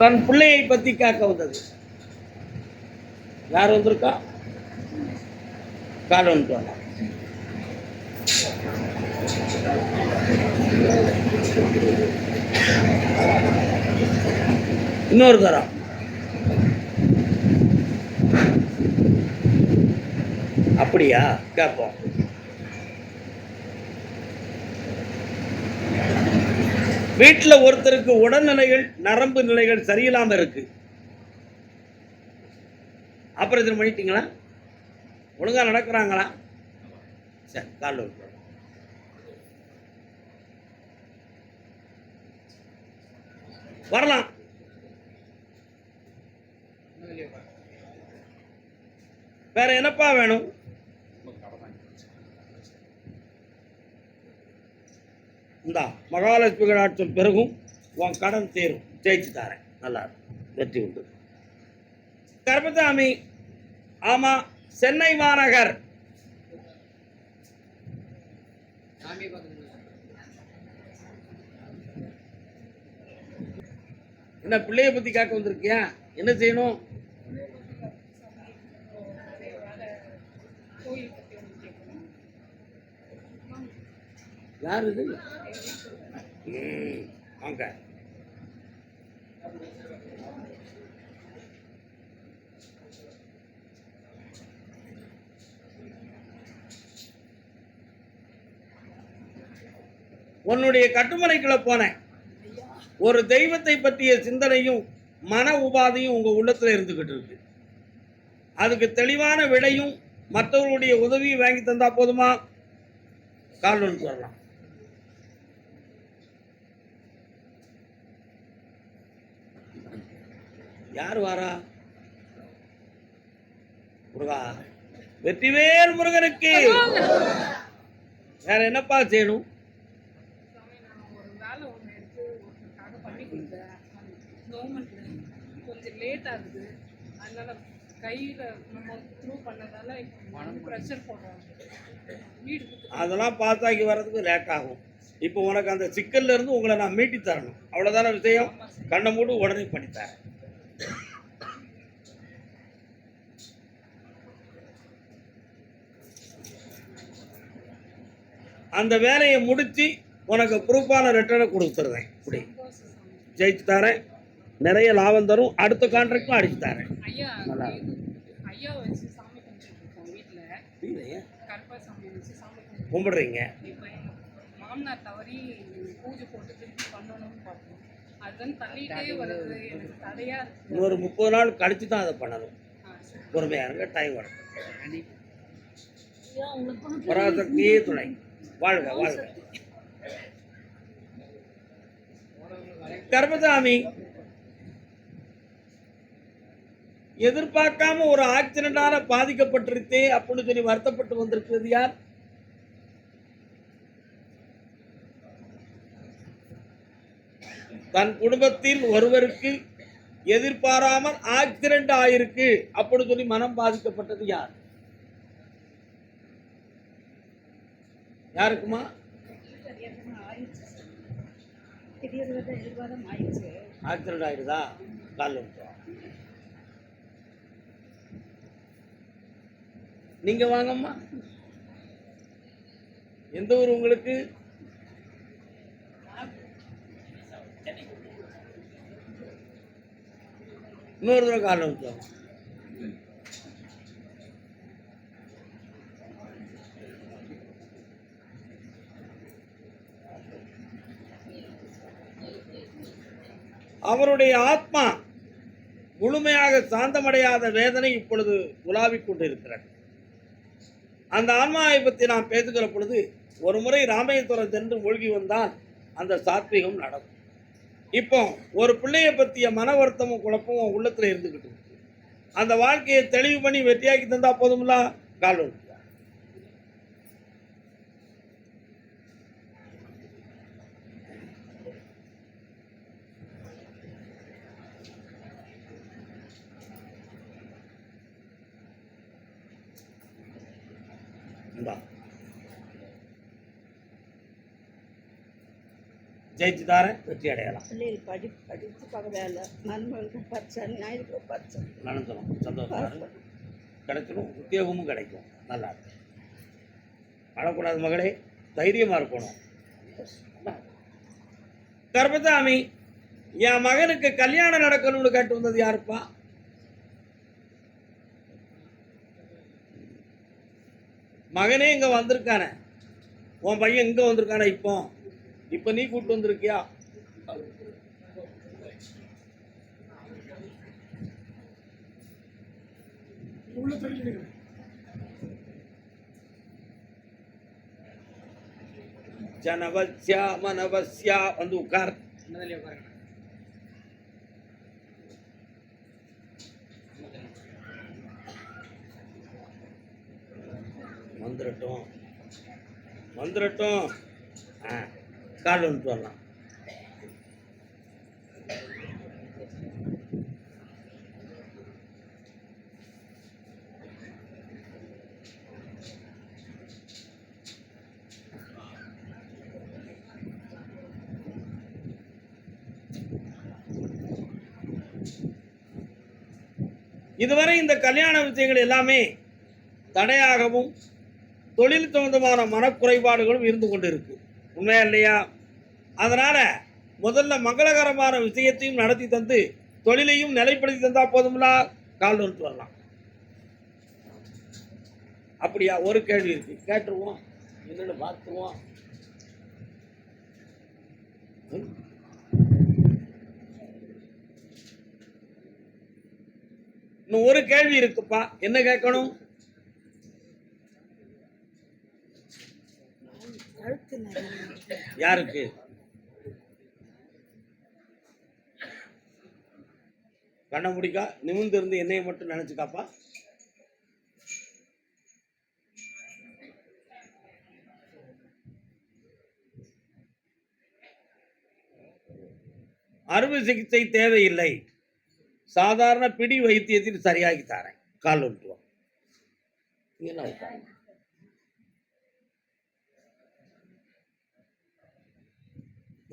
தன் பிள்ளையை பத்தி காக்க வந்தது. யார் வந்திருக்கா? கால் வந்துட்டு இன்னொரு தரம். அப்படியா? கேட்போம். வீட்டில் ஒருத்தருக்கு உடல்நிலைகள் நரம்பு நிலைகள் சரியில்லாம இருக்கு. ஆபரேஷன் பண்ணிட்டீங்களா ஒழுங்கா நடக்கிறாங்களா? சரி கால் விட்டு வரலாம். வேற என்னப்பா வேணும்? இந்தா மகாலட்சுமி கடாட்சம் பிறகும் உன் கடன் தீரும். ஜெயிச்சு தாரேன். நல்லா இருக்கும். வெற்றி உண்டு. கருப்பசாமி ஆமா சென்னை மாநகர். என்ன பிள்ளைய பத்தி கேட்க வந்திருக்கியா? என்ன செய்யணும்? யார் இது? ம், உன்னுடைய கட்டுமனைக்குள்ள போனேன். ஒரு தெய்வத்தை பற்றிய சிந்தனையும் மன உபாதையும் உங்க உள்ளத்துல இருந்துகிட்டு இருக்கு. அதுக்கு தெளிவான விடையும் மற்றவர்களுடைய உதவியும் வாங்கி தந்தா போதுமா? கால்வன் சொல்லலாம் யார் வாரா? முருகா. வெற்றிவேல் முருகனுக்கு. வேற என்னப்பா செய்யணும்? கொஞ்சம் லேட் ஆகுது அதனால கையில் நம்ம த்ரூ பண்ணதால இப்போ ப்ரெஷர் போடுறாங்க வீடு அதெல்லாம் பாத்தாக்கி வர்றதுக்கு லேட் ஆகும். இப்போ உனக்கு அந்த சிக்கல்ல இருந்து உங்களை நான் மீட்டி தரணும் அவ்வளோதான விஷயம்? கண்ணை மூடு உடனே பண்ணித்தரேன். அந்த வேலையை முடிச்சு உனக்கு ப்ரூஃபான லெட்டரை கொடுத்துருவேன் இப்படி. ஜெயிச்சு தரேன். நிறைய லாபம் தரும். அடுத்த கான்ட்ராக்டும் அடிச்சு தரேன். ஐயா நல்லா. கும்பிடுறீங்க? மாமனார் தவறி பூஜை போட்டு திருப்பி பண்ணணும்னு பார்த்தோம் அதுதான் தள்ளிட்டே வருது. எனக்கு தடையாக இருக்கு. இன்னொரு முப்பது நாள் கழிச்சு தான் அதை பண்ணணும். பொறுமையாக இருங்க. டைம் வரும். பராசக்தியே துணை. வாழ்க வாழ்க. கர்மசாமி எதிர்பார்க்காம ஒரு ஆக்சிடென்டால பாதிக்கப்பட்டிருத்தே அப்படின்னு சொல்லி வருத்தப்பட்டு வந்திருக்கிறது யார்? தன் குடும்பத்தில் ஒருவருக்கு எதிர்பாராமல் ஆக்சிடென்ட் ஆயிருக்கு அப்படின்னு சொல்லி மனம் பாதிக்கப்பட்டது யார்? யாருக்குமா? ஆக்சிடென்ட் ஆயிடுதா கால் விட்டுருவா நீங்க வாங்கம்மா. எந்த ஊர் உங்களுக்கு? இன்னொரு தடவை கால் விட்டுருவாங்க அவருடைய ஆத்மா முழுமையாக சாந்தமடையாத வேதனை இப்பொழுது உலாவிக் கொண்டிருக்கிறது. அந்த ஆன்மாவை பற்றி நாம் பேசுகிற பொழுது ஒரு முறை ராமேஸ்வரம் சென்று மூழ்கி வந்தால் அந்த சாத்வீகம் நடக்கும். இப்போ ஒரு பிள்ளையை பற்றிய மன வருத்தமும் குழப்பமும் உள்ளத்தில் இருந்துக்கிட்டு அந்த வாழ்க்கையை தெளிவு பண்ணி வெற்றியாக்கி தந்தால் போதும்ல? கால் விட்டுருவா. இந்தா ஜெயிச்சு தாரேன் வெற்றி அடையலாம். பிள்ளைகள் படி படித்து பார்க்க வேலை மருமகளுக்கு பரிசை ஞாயிற்றுக்கு பரிசை நடந்துடும் சந்தோஷம் கிடைச்சிடும் உத்தியோகமும் கிடைக்கும். நல்லா இருக்கும் அழக்கூடாது மகளே தைரியமா இருக்கணும். கர்பதாமி என் மகனுக்கு கல்யாணம் நடக்கணும்னு கேட்டு வந்தது யாருப்பா? மகனே இங்க வந்திருக்கானே. உன் பையன் இங்க வந்திருக்கானே இப்போ. இப்ப நீ கூட்டு வந்திருக்கியா? ஜனவசியா மனவசியா வந்து உட்கார். வந்துடட்டும் வந்துடட்டும் ஆ. கார்டு வந்துட்டு வரலாம். இதுவரை இந்த கல்யாண விஷயங்கள் எல்லாமே தடையாகவும் தொழில் சம்பந்தமான மனக்குறைபாடுகளும் இருந்து கொண்டிருக்கு. உண்மையா இல்லையா? அதனால் முதல்ல மங்களகரமான விஷயத்தையும் நடத்தி தந்து தொழிலையும் நிலைப்படுத்தி தந்தால் போதும்ல? கால் நிறுத்து வரலாம். அப்படியா? ஒரு கேள்வி இருக்கு. கேட்டுருவோம். என்னென்னு பார்த்துருவோம். இன்னும் ஒரு கேள்வி இருக்குப்பா. என்ன கேட்கணும் கழுத்து நிறைய யாருக்கு? கண்ண முடிக்கா. நிமிர்ந்து இருந்து என்னைய மட்டும் நினைச்சுக்காப்பா அறுவை சிகிச்சை தேவையில்லை. சாதாரண பிடி வைத்தியத்தில் சரியாகி தரேன். கால் விட்டுருவோம்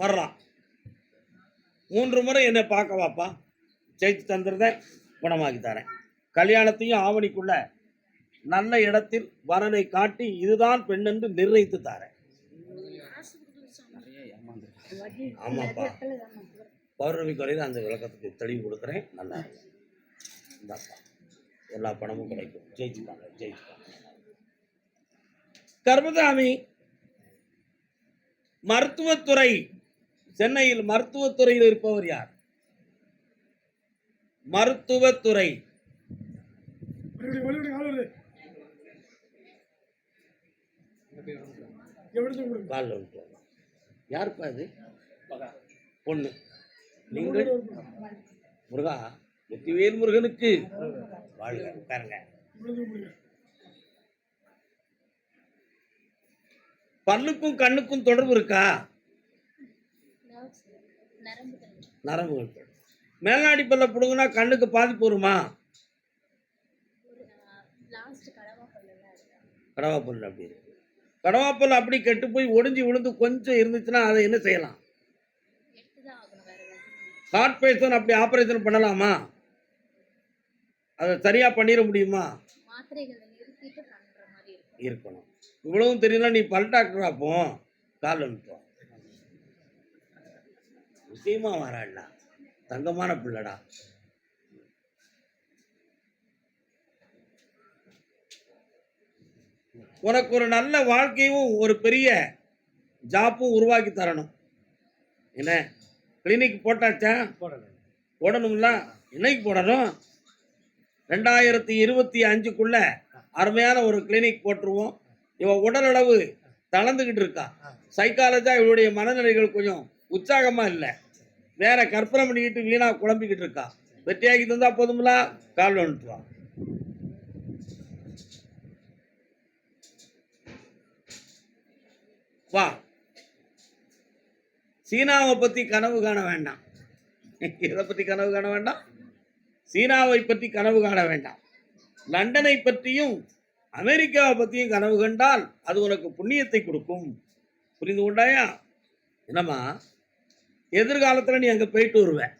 வர்றான் மூன்று முறை என்னை பார்க்க வாப்பா. ஜெயிச்சு தந்துருத குணமாக்கி தரேன். கல்யாணத்தையும் ஆவணிக்குள்ள நல்ல இடத்தில் வரனை காட்டி இதுதான் பெண் என்று நிர்ணயித்து தரேன். ஆமாப்பா. பௌர்ணமி குறையில் அந்த விளக்கத்துக்கு தெளிவு கொடுக்குறேன். நல்லா இந்தாப்பா. எல்லா பணமும் கிடைக்கும். ஜெயிச்சுப்பாங்க ஜெயிச்சுப்பாங்க கர்மதாமி மருத்துவத்துறை சென்னையில் மருத்துவத்துறையில் இருப்பவர் யார்? மருத்துவத்துறை. யாருப்பா அது? பொண்ணு. நீங்கள்? முருகா? வெற்றிவேல் முருகனுக்கு. வாழ்க உட்காருங்க. பல்லுக்கும் கண்ணுக்கும் தொடர்பு இருக்கா? நரம்புகள் தொடர்பு. மேல்நாடி பல்ல புடுங்கினா கண்ணுக்கு பாதிப்பு வருமா? கடவாப்பல் அப்படி இருக்கு. கடவாப்பல் அப்படி கெட்டு போய் ஒடிஞ்சு விழுந்து கொஞ்சம் இருந்துச்சுன்னா அதை என்ன செய்யலாம்? ஹார்ட் பேஷன் அப்படி ஆபரேஷன் பண்ணலாமா? அதை சரியா பண்ணிட முடியுமா? இருக்கணும். இவ்வளவும் தெரியல நீ பல் டாக்டர் அப்போ கால் அனுப்புவோம் விஷயமா வராடா தங்கமான பிள்ளடா. உனக்கு ஒரு நல்ல வாழ்க்கையும் ஒரு பெரிய ஜாப்பும் உருவாக்கி தரணும். என்ன? கிளினிக் போட்டாச்சா? போடணும்ல? என்னைக்கு போடணும்? ரெண்டாயிரத்தி இருபத்தி அஞ்சுக்குள்ள அருமையான ஒரு கிளினிக் போட்டுருவோம். இவ உடல் அளவு தளர்ந்துகிட்டு இருக்கா. சைக்காலஜா இவளுடைய மனநிலைகள் கொஞ்சம் உற்சாகமா இல்லை. வேற கற்பனை பண்ணிக்கிட்டு வீணா குழம்பிக்கிட்டு இருக்கா. வெற்றியாகி தந்தா போதும்ல? கால் வந்துட்டுவான் வா. சீனாவை பத்தி கனவு காண வேண்டாம். எதை பத்தி கனவு காண வேண்டாம்? சீனாவை பற்றி கனவு காண வேண்டாம். லண்டனை பற்றியும் அமெரிக்காவை பற்றியும் கனவு கண்டால் அது உனக்கு புண்ணியத்தை கொடுக்கும். புரிந்து கொண்டாயா? என்னம்மா? எதிர்காலத்தில் நீ அங்கே போயிட்டு வருவேன்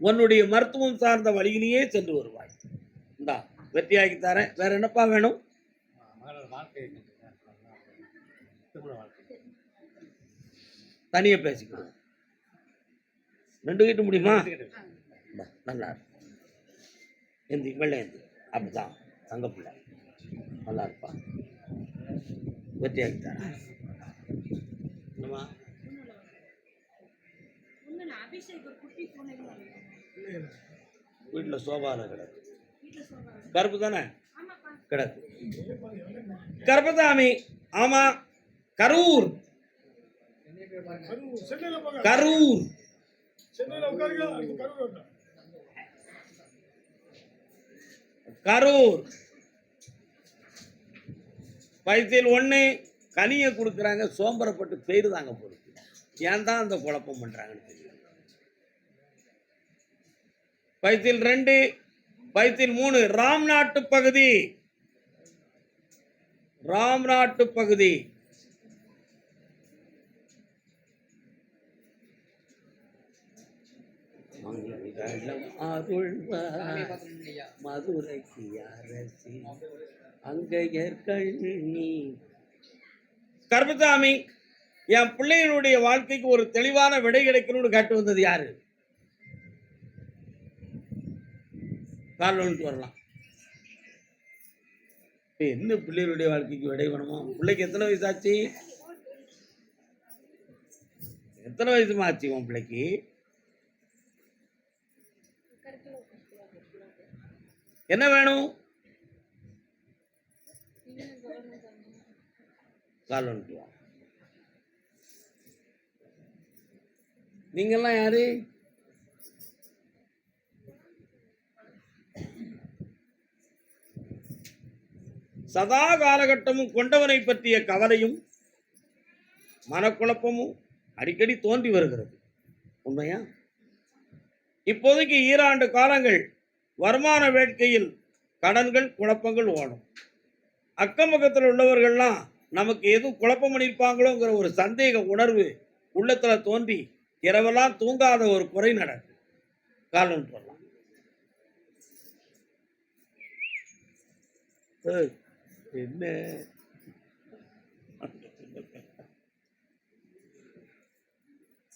உன்னுடைய மருத்துவம் சார்ந்த வழியிலேயே சென்று வருவாய். இந்தா வெற்றியாக்கி தரேன். வேற என்னப்பா வேணும்? தனியா பேசிக்கணும் ரெண்டு கிட்ட முடியுமா நல்லா எந்தி வெள்ளை எந்தி அப்படிதான் தங்க பிள்ளை. நல்லா இருப்பா. வெற்றியாக்கி தரேன். என்னம்மா? வீட்டில் சோபாவில் கிடக்கு. கருப்பு தானே? கிடக்கு. கருப்பதாமி ஆமா கரூர். கரூர். கரூர். வயசில் ஒன்று கனியை கொடுக்குறாங்க சோம்பரப்பட்டு பேரு தாங்க ஏன் தான் அந்த குழப்பம் பண்ணுறாங்கன்னு தெரியும்? வயசில் ரெண்டு வயசில் மூணு. ராம் நாட்டு பகுதி. ராம் நாட்டு பகுதி. மதுரைக்கு அரசி அங்கையர் கண்ணி கருப்பசாமி என் பிள்ளைகளுடைய வாழ்க்கைக்கு ஒரு தெளிவான விடை கிடைக்கணும்னு கேட்டு வந்தது யாரு? கால் வந்துட்டு வரலாம். ஏய், என்ன பிள்ளைகளுடைய வாழ்க்கைக்கு விடை பண்ணுமோ பிள்ளைக்கு எத்தனை வயசு ஆச்சு? எத்தனை வயசுமா ஆச்சு உன் பிள்ளைக்கு? என்ன வேணும்? கால் வந்துட்டு வா. நீங்கெல்லாம் யாரு? சதா காலகட்டமும் கொண்டவனை பற்றிய கவலையும் மனக்குழப்பமும் அடிக்கடி தோன்றி வருகிறது. உண்மையா? இப்போதைக்கு ஈராண்டு காலங்கள் வருமான வேட்கையில் கடன்கள் குழப்பங்கள் ஓடும். அக்கம் பக்கத்தில் உள்ளவர்கள்லாம் நமக்கு எதுவும் குழப்பம் பண்ணியிருப்பாங்களோங்கிற ஒரு சந்தேக உணர்வு உள்ளத்தில் தோன்றி இரவெல்லாம் தூங்காத ஒரு குறை நடக்கு காரணம் சொல்லலாம். என்ன?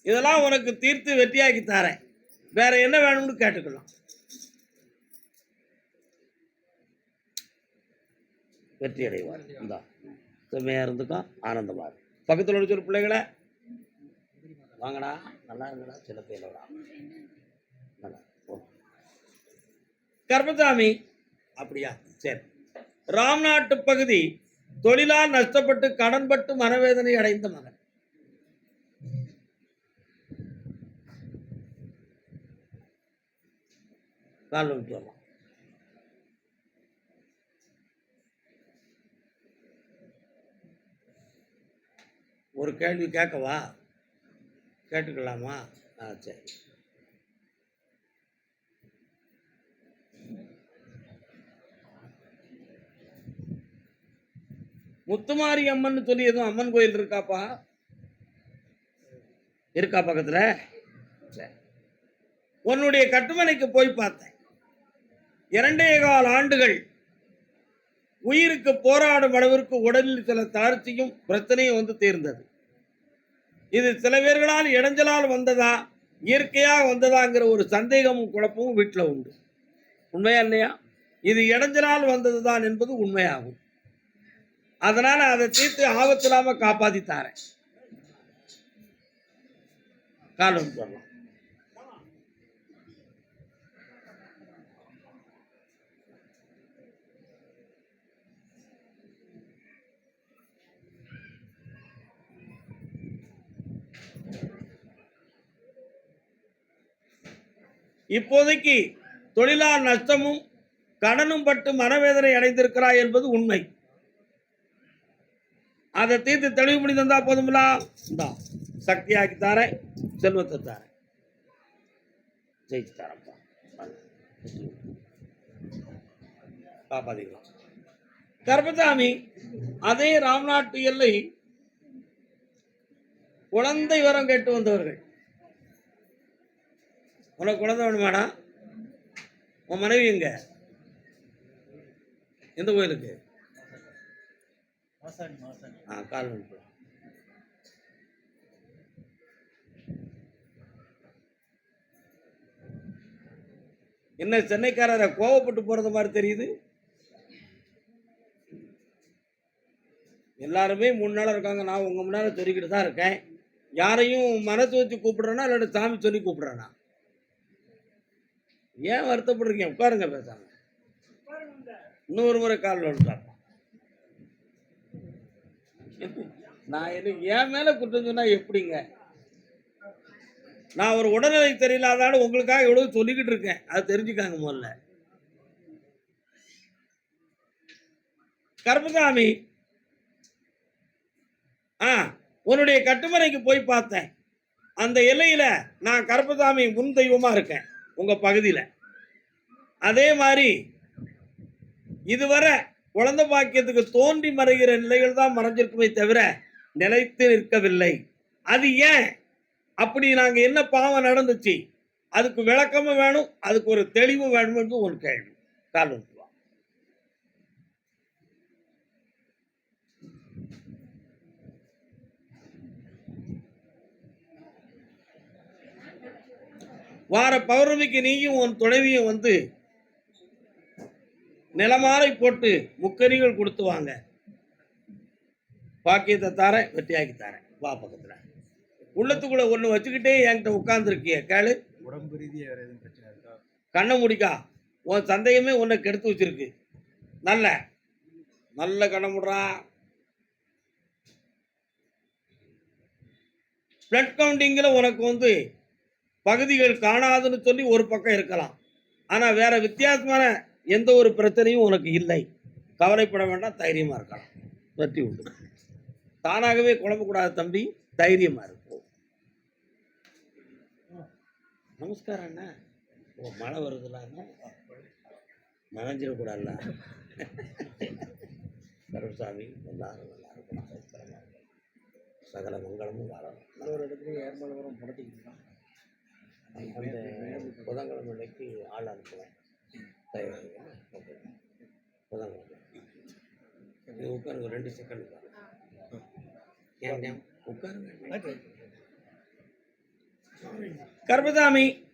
இதெல்லாம் உனக்கு தீர்த்து வெற்றியாக்கி தரேன். வேற என்ன வேணும்னு கேட்டுக்கலாம் வெற்றி அடைவார் இந்த. செம்மையா இருந்துக்கும் ஆனந்தமா பக்கத்தில் உள்ள ஒரு பிள்ளைகளை வாங்கடா. நல்லா இருங்கடா சில பேரோடா நல்லா கர்மசாமி அப்படியா? சரி. ராம்நாட்டு பகுதி தொழிலால் நஷ்டப்பட்டு கடன்பட்டு மனவேதனை அடைந்த மகன். விட்டு வரலாம். ஒரு கேள்வி கேட்கவா? கேட்டுக்கலாமா? ஆ சரி. முத்துமாரி அம்மன் சொல்லி எதுவும் அம்மன் கோயில் இருக்காப்பா? இருக்கா பக்கத்துல? சரி. உன்னுடைய கட்டுமனைக்கு போய் பார்த்தேன். இரண்டே கால் ஆண்டுகள் உயிருக்கு போராடும் அளவிற்கு உடலில் சில தளர்ச்சியும் பிரச்சனையும் வந்து தீர்ந்தது. இது சில பேர்களால் இடைஞ்சலால் வந்ததா இயற்கையாக வந்ததாங்கிற ஒரு சந்தேகமும் குழப்பமும் வீட்டில் உண்டு. உண்மையா இல்லையா? இது இடைஞ்சலால் வந்ததுதான் என்பது உண்மையாகும். அதனால அதை தீர்த்து ஆபத்தில்லாம காப்பாத்தித்தாரேன் காலம் சொல்லலாம் இப்போதைக்கு தொழிலாளர் நஷ்டமும் கடனும் பட்டு மனவேதனை அடைந்திருக்கிறாய் என்பது உண்மை. அதை தீர்த்து தெளிவு பண்ணி தந்தா போதுமில்லா இந்தா சக்தியாக்கி தாரேன் செல்வத்தை தாரேன் ஜெயிச்சு தரேன்ப்பா காப்பாத்திக்கலாம். கர்பசாமி அதே ராம்நாட்டு எல்லை குழந்தை வரம் கேட்டு வந்தவர்கள். உனக்கு குழந்தை வேணுமாடா? உன் மனைவி எங்க? எந்த கோயிலுக்கு? ஆ கால் வந்து என்ன சென்னைக்காரரை கோவப்பட்டு போறது மாதிரி தெரியுது? எல்லாருமே முன்னால இருக்காங்க. நான் உங்க முன்னால சொல்லிக்கிட்டு தான் இருக்கேன். யாரையும் மனசு வச்சு கூப்பிடுறேன்னா இல்லாட்டி சாமி சொல்லி கூப்பிடுறேனா? ஏன் வருத்தப்படுறீங்க? உட்காருங்க பேசாம. இன்னொரு முறை கால் வந்துட்டாங்க நான் என்ன என் மேலே குற்றம் சொன்னால் எப்படிங்க? நான் ஒரு உடல்நிலை சரியில்லாதால உங்களுக்காக எவ்வளோ சொல்லிக்கிட்டு இருக்கேன். அதை தெரிஞ்சுக்காங்க முதல்ல. கருப்பசாமி ஆ உன்னுடைய கட்டுமனைக்கு போய் பார்த்தேன். அந்த எல்லையில் நான் கருப்பசாமி முன் தெய்வமா இருக்கேன் உங்க பகுதியில். அதே மாதிரி இதுவரை குழந்தை பாக்கியத்துக்கு தோன்றி மறைகிற நிலைகள் தான் மறைஞ்சிருக்குமே தவிர நிலைத்து நிற்கவில்லை. அது ஏன்? அப்படி நாங்க என்ன பாவம் நடந்துச்சு? அதுக்கு விளக்கமும் வேணும் அதுக்கு ஒரு தெளிவு வேணும் என்று ஒரு கேள்வி. கால் வார பௌர்ணமிக்கு நீயும் உன் துணைவியும் வந்து நிலமாலை போட்டு முக்கரிகள் கொடுத்து வாங்க. பாக்கியத்தை தரேன் வெட்டியாக்கி தரேன். வா பக்கத்துல. உள்ளத்துக்குள்ள ஒண்ணு வச்சுக்கிட்டே என்கிட்ட உட்கார்ந்துருக்கிய கேளு. உடம்பு ரீதியா வேற எதுவும் பிரச்சனை இருக்கா? கண்ணை முடிக்கா. உன் சந்தேகமே உன்னை கெடுத்து வச்சிருக்கு. நல்ல. நல்ல கண்ணை முடுறா. பிளட் கவுண்டிங்கில் உனக்கு வந்து பகுதிகள் காணாதுன்னு சொல்லி ஒரு பக்கம் இருக்கலாம். ஆனால் வேற வித்தியாசமான எந்த ஒரு பிரச்சனையும் உனக்கு இல்லை. கவலைப்பட வேண்டாம் தைரியமாக இருக்கலாம். வெற்றி உண்டு. தானாகவே குழம்பக்கூடாது தம்பி தைரியமாக இருக்கும் நமஸ்காரம் அண்ணா ஓ மழை வருதுல்ல நனைஞ்சிடக்கூடாதுல்ல கருசாமி எல்லாரும் நல்லா இருக்கணும். சகல மங்களமும் வாழணும் ஒரு இடத்துல ஏர்மலவரம் புடட்டிக்கிட்டு அந்த புதன்கிழமை ஆள் அனுப்புவேன். தயாரிங்க உட்காருங்க ரெண்டு செகண்ட் உட்காருங்க உட்காருங்க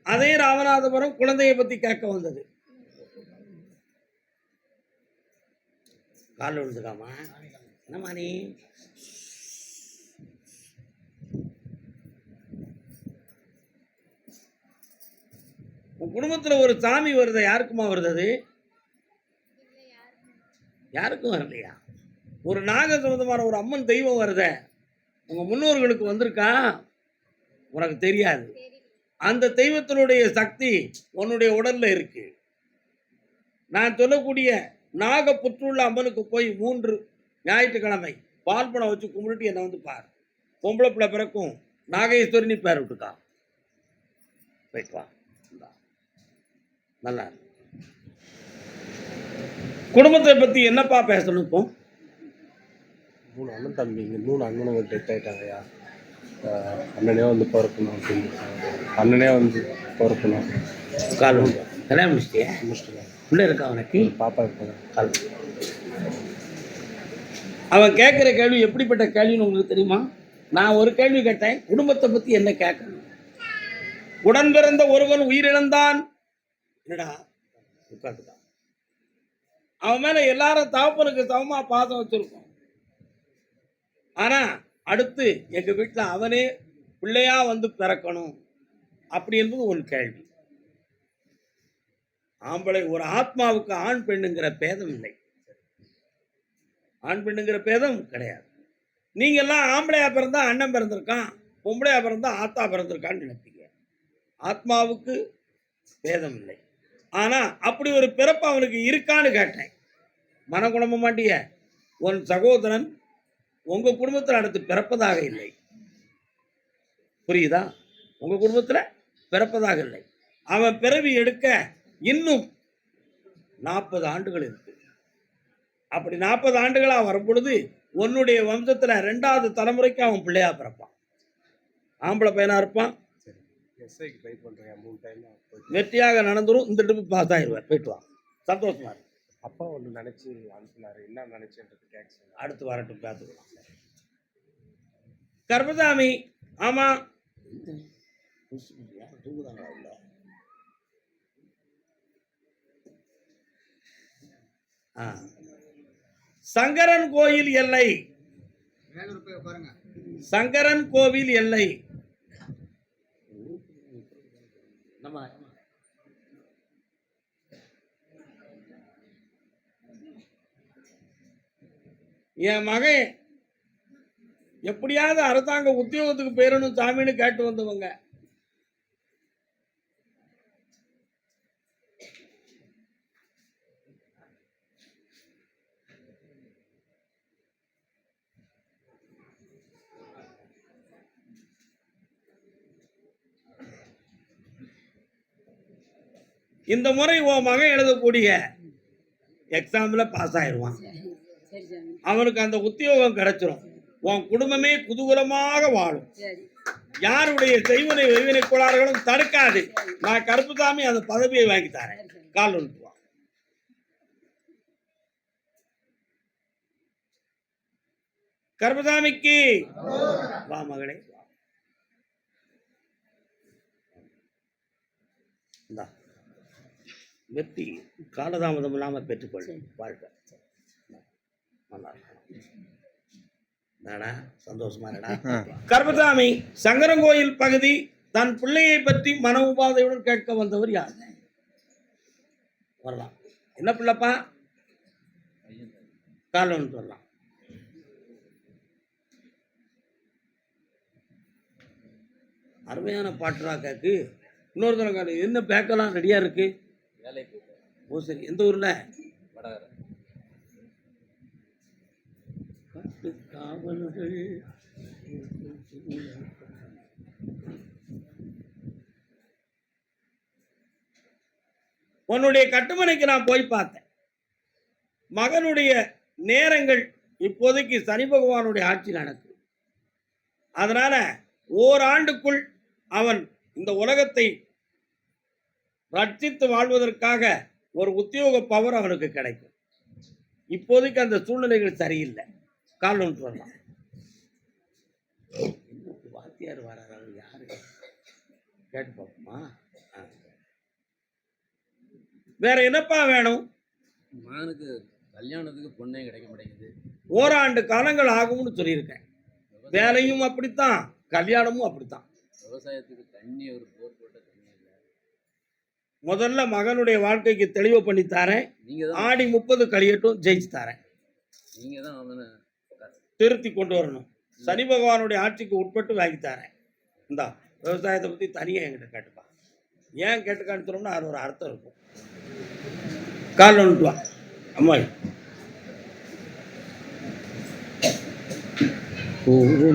அதே ராமநாதபுரம் குழந்தையை பத்தி கேட்க வந்தது. காலில் விழுந்துக்காமா என்னம்மா நீ? உன் குடும்பத்தில் ஒரு சாமி வருது? யாருக்குமா வருது அது? யாருக்கும் வரலையா? ஒரு நாக சம்பந்தமான ஒரு அம்மன் தெய்வம் வருத. உங்க முன்னோர்களுக்கு வந்திருக்கா? உனக்கு தெரியாது. அந்த தெய்வத்தினுடைய சக்தி உன்னுடைய உடல்ல இருக்கு. நான் சொல்லக்கூடிய நாக புற்றுள்ள அம்மனுக்கு போய் மூன்று ஞாயிற்றுக்கிழமை பால் பணம் வச்சு கும்பிட்டு என்னை வந்து பார். பொம்பளை பிள்ளை பிறக்கும் நாகேஸ்வரினி பேர் விட்டுக்கா. போயிட்டு நல்லா. குடும்பத்தை பத்தி என்னப்பா பேசணும் இப்போ? மூணு அண்ணன் தம்பிங்க மூணு அண்ணனுங்க டெத் ஆயிட்டாங்கய்யா. ஆஹ் அண்ணனே வந்து பிறக்கணும் அப்படின்னு அண்ணனே வந்து பிறக்கணும். கால் கல்யாணம் முடிச்சிட்டியா? முடிச்சுட்டு பிள்ளை இருக்கா அவனுக்கு? பாப்பா இருப்பாங்க கால் அவன் கேட்குற கேள்வி எப்படிப்பட்ட கேள்வின்னு உங்களுக்கு தெரியுமா? நான் ஒரு கேள்வி கேட்டேன் குடும்பத்தை பத்தி என்ன கேட்கணும்? உடன் பிறந்த ஒருவன் உயிரிழந்தான் என்னடா? உட்காந்துட்டான் அவன் மேல எல்லாரும் தகப்பனுக்கு சமமா பாசம் வச்சிருக்கோம். ஆனா அடுத்து எங்க வீட்டுல அவனே பிள்ளையா வந்து பிறக்கணும். அப்படி என்பது ஒரு கேள்வி. ஆம்பளை ஒரு ஆத்மாவுக்கு ஆண் பெண்ணுங்கிற பேதம் இல்லை. ஆண் பெண்ணுங்கிற பேதம் கிடையாது. நீங்க எல்லாம் ஆம்பளையா பிறந்தா அண்ணன் பிறந்திருக்கான் பொம்பளையா பிறந்தா ஆத்தா பிறந்திருக்கான்னு நினைப்பீங்க. ஆத்மாவுக்கு பேதம் இல்லை. ஆனால் அப்படி ஒரு பிறப்பு அவனுக்கு இருக்கான்னு கேட்டேன். மனக்குழம்ப மாட்டிய உன் சகோதரன் உங்கள் குடும்பத்தில் அடுத்து பிறப்பதாக இல்லை. புரியுதா? உங்கள் குடும்பத்தில் பிறப்பதாக இல்லை. அவன் பிறவி எடுக்க இன்னும் நாற்பது ஆண்டுகள் இருக்கு. அப்படி நாற்பது ஆண்டுகளாக வரும் பொழுது உன்னுடைய வம்சத்தில் ரெண்டாவது தலைமுறைக்கு அவன் பிள்ளையாக பிறப்பான். ஆம்பளை பையனாக இருப்பான் எஸ்ஐக்கு ட்ரை பண்ணுறேன் மூணு டைம் வெற்றியாக நடந்துரும். இந்த ட்ரிப்பு பாஸ் ஆயிடுவேன் போயிட்டு வா சந்தோஷமா இருக்கு. அப்பா ஒன்று நினச்சி அனுப்புனாரு. என்ன நினச்சேன்றது சொன்னாரு. அடுத்து வரட்டும் பார்த்துக்கலாம். கர்மசாமி ஆமா. தூங்குதாங்களா உள்ள ஆ. சங்கரன் கோயில் எல்லை. சங்கரன் கோவில் எல்லை. என் மகன் எப்படியாவது அரசாங்க உத்தியோகத்துக்கு போயிடணும் சாமின்னு கேட்டு வந்தவங்க. இந்த முறை உன் மகன் எழுதக்கூடிய எக்ஸாம்ல பாஸ் ஆயிடுவான் அவனுக்கு அந்த உத்தியோகம் கிடைச்சிரும். உன் குடும்பமே குதூகலமாக வாழும். யாருடைய செய்வனை வெய்வினை கோளாறுகளும் தடுக்காது. நான் கருப்புசாமி அந்த பதவியை வாங்கி தரேன். கால் வா கருப்பசாமிக்கு வா மகளே. வெற்றி காலதாமதம் இல்லாமல் பெற்றுக்கொள். வாழ்க. நல்லா. என்னடா? சந்தோஷமா இருடா கர்மசாமி சங்கரங்கோயில் பகுதி தன் பிள்ளையை பற்றி மன உபாதையுடன் கேட்க வந்தவர் யார்? வரலாம். என்ன பிள்ளைப்பா? கால் ஒன்று வரலாம். அருமையான பாட்டுரா கேக்கு. இன்னொரு தடவை என்ன பேக்கெல்லாம் ரெடியா இருக்கு? ஓ சரி. எந்த ஊர்ல காட்டு காவல்கள் உன்னுடைய கட்டுமனைக்கு நான் போய் பார்த்தேன். மகனுடைய நேரங்கள் இப்போதைக்கு சனி பகவானுடைய ஆட்சி நடக்குது. அதனால ஓராண்டுக்குள் அவன் இந்த உலகத்தை ரட்சித்து வாழ்வதற்காக ஒரு உத்தியோக பவர் அவனுக்கு கிடைக்கும். இப்போதைக்கு அந்த சூழ்நிலைகள் சரியில்லை. கால் ஒன்று வரலாம் வாத்தியார் வராரு யாரு? கேட்டு பார்ப்போமா. வேற என்னப்பா வேணும்? மகனுக்கு கல்யாணத்துக்கு பொண்ணே கிடைக்க மாட்டேங்குது. ஓராண்டு காலங்கள் ஆகும்னு சொல்லியிருக்கேன். வேலையும் அப்படித்தான் கல்யாணமும் அப்படித்தான். விவசாயத்துக்கு தண்ணி ஒரு போர் போட்ட தண்ணி இல்லை. முதல்ல மகனுடைய வாழ்க்கைக்கு தெளிவு பண்ணி தரேன். தான் ஆடி முப்பது கழியட்டும் ஜெயிச்சு தரேன். நீங்க தான் அவனை திருத்தி கொண்டு வரணும். சனி பகவானுடைய ஆட்சிக்கு உட்பட்டு வாங்கி தரேன். இந்தா விவசாயத்தை பற்றி தனியாக என்கிட்ட கேட்டுப்பா. ஏன் கேட்டு காணிச்சோம்னா அது ஒரு அர்த்தம் இருக்கும். கால் ஒன்று வா. அம்மாய் ஒன்று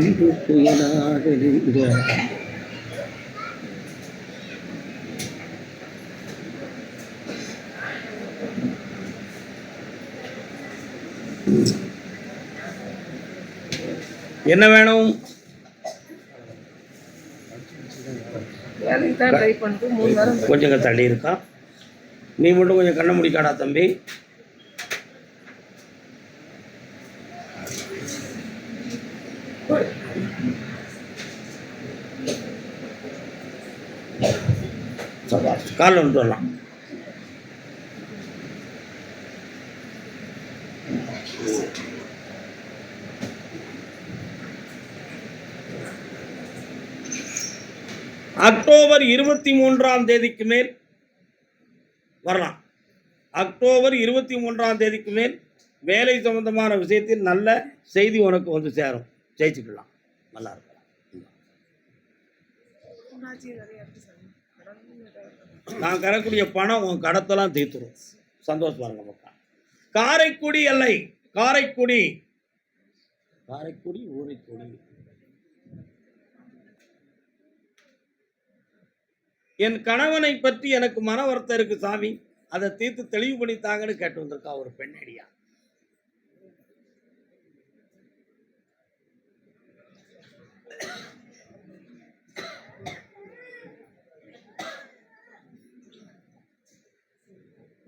என்ன வேணும்? கொஞ்சம் தள்ளி இருக்கா? நீ மட்டும் கொஞ்சம் கண்ண முடிக்காடா தம்பி. காலில் வந்துட்டு வரலாம் அக்டோபர் இருபத்தி மூன்றாம் தேதிக்கு மேல் வரலாம். அக்டோபர் இருபத்தி மூன்றாம் தேதிக்கு மேல் வேலை சம்பந்தமான விஷயத்தில் நல்ல செய்தி உனக்கு வந்து சேரும். ஜெயிச்சுக்கலாம். நல்லா இருக்கலாம் நான் கரக்கூடிய பணம் உன் கடத்தெல்லாம் தீர்த்துரும். சந்தோஷமா இருங்க மக்கா. காரைக்குடி எல்லை காரைக்குடி. காரைக்குடி ஊரைக்குடி. என் கணவனை பற்றி எனக்கு மன வருத்தம் இருக்கு சாமி. அதை தீர்த்து தெளிவு பண்ணி தாங்கன்னு கேட்டு வந்திருக்கா ஒரு பெண்ணடியா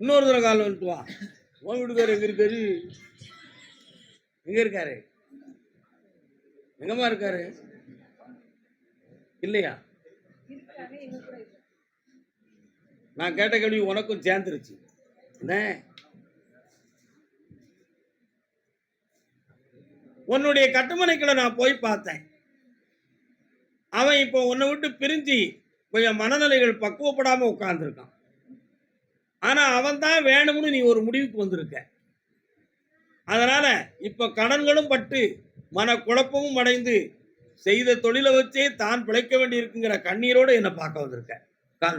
இன்னொரு தடவை கால் வந்துட்டு வா. உன் வீட்டுக்காரர் எங்க இருக்காரு? எங்க இருக்காரு? எங்கம்மா இருக்காரு? இல்லையா? நான் கேட்ட கேள்வி உனக்கும் சேர்ந்துருச்சு. என்ன? உன்னுடைய கட்டுமனைக்குள்ள நான் போய் பார்த்தேன். அவன் இப்போ உன்னை விட்டு பிரிஞ்சு கொஞ்சம் மனநிலைகள் பக்குவப்படாம உட்கார்ந்துருக்கான். ஆனா அவன் தான் வேணும்னு நீ ஒரு முடிவுக்கு வந்திருக்க. அதனால இப்ப கடன்களும் பட்டு மன குழப்பமும் அடைந்து செய்த தொழிலை வச்சே தான் பிழைக்க வேண்டி இருக்குங்கிற என்னை பார்க்க வந்திருக்க. கால்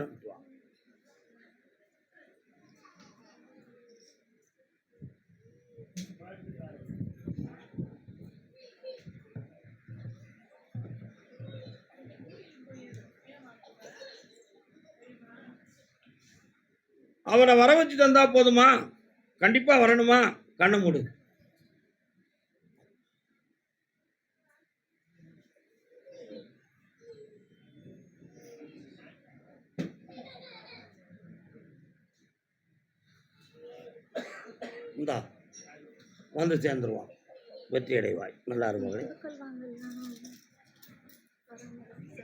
அவனை வர வச்சு தந்தா போதுமா? கண்டிப்பா வரணுமா? கண்ணை மூடு. இந்தா வந்து சேர்ந்துருவான். வெற்றி அடைவாய். நல்லா இருக்கும்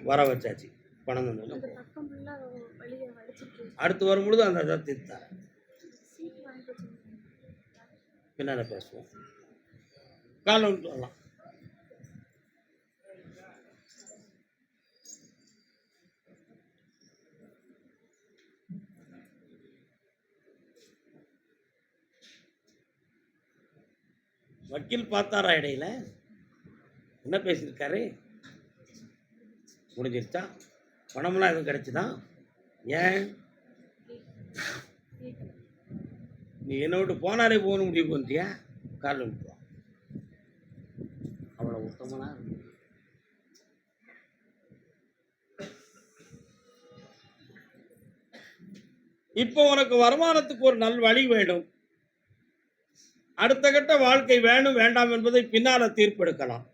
வர வச்சாச்சு. பணம் தந்து அந்த பக்கம் ஃபுல்லாக வழியை வடிச்சிட்டு அடுத்து வரும்பொழுது அந்த இதை வச்சிருந்தேன். பின்னால் பேசுவோம். காலை விட்டு வரலாம். வக்கீல் பார்த்தாரா இடையில? என்ன பேசியிருக்காரு? முடிஞ்சிருச்சா? பணமெல்லாம் எதுவும் கிடைச்சிதா? ஏன்? நீ என்னை விட்டு போனாலே போகணும் முடிவு வந்தியா காலில் விட்டுருவான் அவ்வளோ உத்தமனா இருக்கு. இப்போ உனக்கு வருமானத்துக்கு ஒரு நல் வழி வேண்டும். அடுத்த கட்ட வாழ்க்கை வேணும் வேண்டாம் என்பதை பின்னால் தீர்ப்பெடுக்கலாம்.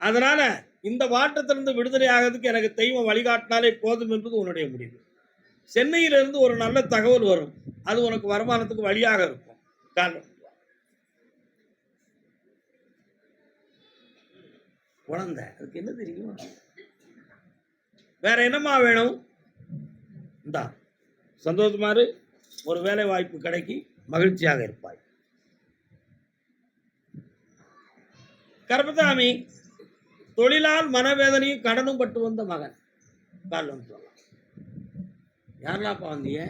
அதனால இந்த வாட்டத்திலிருந்து விடுதலை ஆகிறதுக்கு எனக்கு தெய்வம் வழிகாட்டினாலே போதும் என்பது உன்னுடைய முடிவு. சென்னையிலிருந்து ஒரு நல்ல தகவல் வரும். அது உனக்கு வருமானத்துக்கு வழியாக இருக்கும். காரணம். குழந்தை. அதுக்கு என்ன தெரியும்? வேற என்னம்மா வேணும்? இந்தா. சந்தோஷமாரு ஒரு வேலை வாய்ப்பு கிடைக்கி மகிழ்ச்சியாக இருப்பாய். கர்பதாமி தொழிலால் மனவேதனையும் கடனும் பட்டு வந்த மகன். கால் வந்து சொல்லலாம் யாரெல்லாம்ப்பா வந்தீங்க?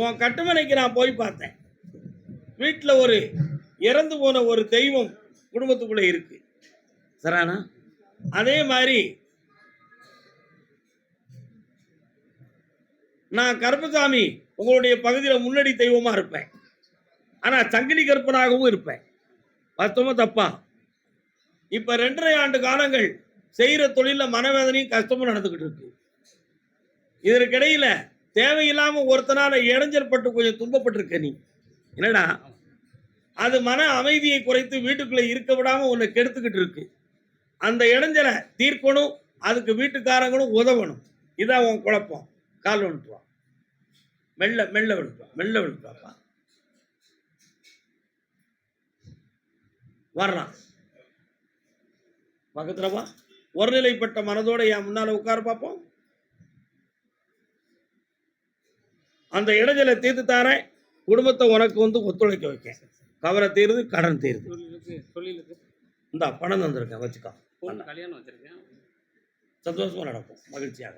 உன் கட்டுமனைக்கு நான் போய் பார்த்தேன். வீட்டில் ஒரு இறந்து போன ஒரு தெய்வம் குடும்பத்துக்குள்ளே இருக்கு. சரானா அதே மாதிரி நான் கருப்பசாமி உங்களுடைய பகுதியில் முன்னடி தெய்வமாக இருப்பேன். ஆனால் சங்கிலி கருப்பனாகவும் இருப்பேன். வாஸ்தவமா தப்பா? இப்போ ரெண்டரை ஆண்டு காலங்கள் செய்கிற தொழிலில் மனவேதனையும் கஷ்டமும் நடந்துக்கிட்டு இருக்கு. இதற்கிடையில் தேவையில்லாமல் ஒருத்தனால் இடைஞ்சல் பட்டு கொஞ்சம் துன்பப்பட்டிருக்க நீ. என்னடா? அது மன அமைதியை குறைத்து வீட்டுக்குள்ளே இருக்க விடாமல் உன்னை கெடுத்துக்கிட்டு இருக்கு. அந்த இடைஞ்சலை தீர்க்கணும் அதுக்கு வீட்டுக்காரங்களும் உதவணும். இதான் உன் குழப்பம். கால் விழுட்டுவான் மெல்ல மெல்ல விழுட்டுவான் மெல்ல விழுட்டுவாப்பா வர்றான். பக்கத்துல வா ஒருநிலைப்பட்ட மனதோட என் முன்னால உட்கார பார்ப்போம் அந்த இடைஞ்சலை தீர்த்து தாரேன். குடும்பத்தை உனக்கு வந்து ஒத்துழைக்க வைக்க கவலை தீருது கடன் தீருது. இந்த பணம் தந்திருக்கேன் வச்சுக்கோ. பொண்ணு கல்யாணம் வச்சிருக்கேன். சந்தோஷமா நடக்கும் மகிழ்ச்சியாக